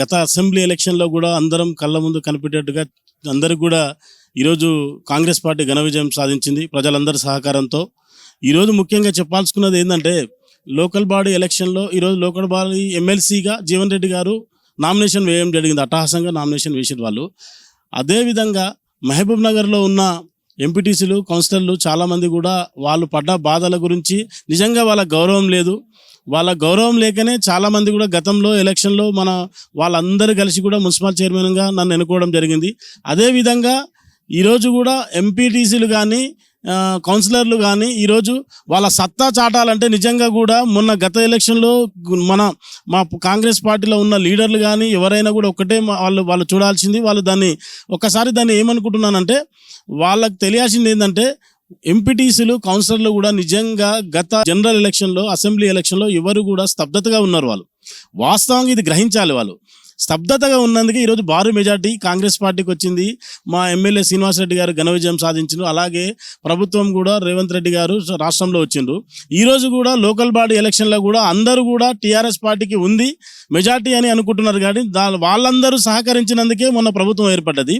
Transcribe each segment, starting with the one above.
గత అసెంబ్లీ ఎలక్షన్లో కూడా అందరం కళ్ళ ముందు కనిపెట్టేట్టుగా అందరికి కూడా ఈరోజు కాంగ్రెస్ పార్టీ ఘన విజయం సాధించింది ప్రజలందరి సహకారంతో. ఈరోజు ముఖ్యంగా చెప్పాల్సుకున్నది ఏంటంటే లోకల్ బాడీ ఎలక్షన్లో ఈరోజు లోకల్ బాడీ ఎమ్మెల్సీగా జీవన్ రెడ్డి గారు నామినేషన్ వేయడం జరిగింది. అట్టహాసంగా నామినేషన్ వేసిన వాళ్ళు. అదేవిధంగా మహబూబ్ నగర్లో ఉన్న ఎంపీటీసీలు కౌన్సిలర్లు చాలామంది కూడా వాళ్ళు పడ్డ బాధల గురించి నిజంగా వాళ్ళ గౌరవం లేదు. వాళ్ళ గౌరవం లేకనే చాలామంది కూడా గతంలో ఎలక్షన్లో మన వాళ్ళందరూ కలిసి కూడా మున్సిపల్ చైర్మన్గా నన్ను ఎన్నుకోవడం జరిగింది. అదేవిధంగా ఈరోజు కూడా ఎంపీటీసీలు కానీ కౌన్సిలర్లు కానీ ఈరోజు వాళ్ళ సత్తా చాటాలంటే నిజంగా కూడా మొన్న గత ఎలక్షన్లో మన మా కాంగ్రెస్ పార్టీలో ఉన్న లీడర్లు కానీ ఎవరైనా కూడా ఒకటే వాళ్ళు వాళ్ళు చూడాల్సింది వాళ్ళు దాన్ని ఒక్కసారి దాన్ని ఏమనుకుంటున్నానంటే వాళ్ళకి తెలియాల్సింది ఏంటంటే ఎంపీటీసీలు కౌన్సిలర్లు కూడా నిజంగా గత జనరల్ ఎలక్షన్లో అసెంబ్లీ ఎలక్షన్లో ఎవరు కూడా స్తబ్దతగా ఉన్నారు వాళ్ళు. వాస్తవంగా ఇది గ్రహించాలి వాళ్ళు. స్తబ్దతగా ఉన్నందుకే ఈరోజు భారీ మెజార్టీ కాంగ్రెస్ పార్టీకి వచ్చింది. మా ఎమ్మెల్యే శ్రీనివాసరెడ్డి గారు ఘన విజయం సాధించారు అలాగే ప్రభుత్వం కూడా రేవంత్ రెడ్డి గారు రాష్ట్రంలో వచ్చిండ్రు. ఈరోజు కూడా లోకల్ బాడీ ఎలక్షన్లో కూడా అందరూ కూడా టీఆర్ఎస్ పార్టీకి ఉంది మెజార్టీ అని అనుకుంటున్నారు. కానీ దా వాళ్ళందరూ సహకరించినందుకే మొన్న ప్రభుత్వం ఏర్పడ్డది.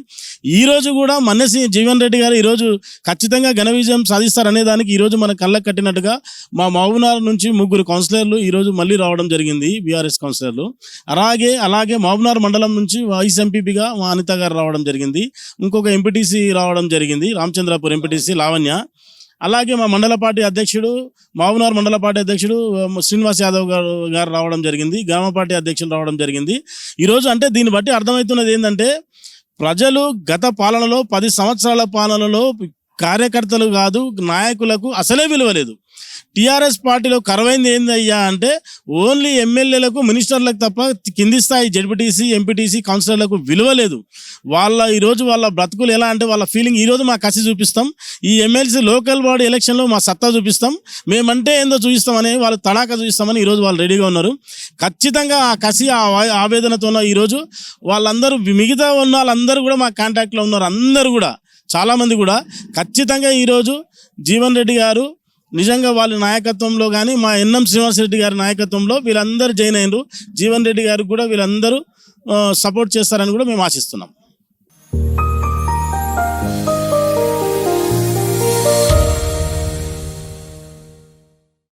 ఈ రోజు కూడా మన్నసి జీవన్ రెడ్డి గారు ఈరోజు ఖచ్చితంగా ఘన విజయం సాధిస్తారనే దానికి ఈరోజు మన కళ్ళకు కట్టినట్టుగా మా మహబూబ్నగర్ నుంచి ముగ్గురు కౌన్సిలర్లు ఈరోజు మళ్ళీ రావడం జరిగింది. బీఆర్ఎస్ కౌన్సిలర్లు. అలాగే అలాగే మహబూబ్నగర్ మండలం నుంచి వైస్ ఎంపీపీగా మా అనిత గారు రావడం జరిగింది. ఇంకొక ఎంపీటీసీ రావడం జరిగింది. రామచంద్రపూర్ ఎంపీటీసీ లావణ్య. అలాగే మా మండల పార్టీ అధ్యక్షుడు మావునార్ మండల పార్టీ అధ్యక్షుడు శ్రీనివాస్ యాదవ్ గారు గారు రావడం జరిగింది. గ్రామ పార్టీ అధ్యక్షులు రావడం జరిగింది. ఈరోజు అంటే దీన్ని బట్టి అర్థమవుతున్నది ఏంటంటే ప్రజలు గత పాలనలో పది సంవత్సరాల పాలనలో కార్యకర్తలు కాదు నాయకులకు అసలే విలువ లేదు. టీఆర్ఎస్ పార్టీలో కరవైంది ఏందయ్యా అంటే ఓన్లీ ఎమ్మెల్యేలకు మినిస్టర్లకు తప్ప కింది స్థాయి జడ్పీటీసీ ఎంపీటీసీ కౌన్సిలర్లకు విలువ లేదు. వాళ్ళ ఈరోజు వాళ్ళ బ్రతుకులు ఎలా అంటే వాళ్ళ ఫీలింగ్ ఈరోజు మా కసి చూపిస్తాం. ఈ ఎమ్మెల్సీ లోకల్ బాడీ ఎలక్షన్లో మా సత్తా చూపిస్తాం. మేమంటే ఏందో చూపిస్తామని వాళ్ళు తడాక చూపిస్తామని ఈరోజు వాళ్ళు రెడీగా ఉన్నారు. ఖచ్చితంగా ఆ కసి ఆ వా- ఆవేదనతో ఈరోజు వాళ్ళందరూ మిగతా ఉన్న వాళ్ళందరూ కూడా మా కాంటాక్ట్లో ఉన్నారు. అందరూ కూడా చాలామంది కూడా. ఖచ్చితంగా ఈరోజు జీవన్ రెడ్డి గారు నిజంగా వాళ్ళ నాయకత్వంలో కానీ మా ఎన్ఎం శ్రీనివాసరెడ్డి గారి నాయకత్వంలో వీళ్ళందరూ జాయిన్ అయినరు. జీవన్ రెడ్డి గారు కూడా వీళ్ళందరూ సపోర్ట్ చేస్తారని కూడా మేము ఆశిస్తున్నాం.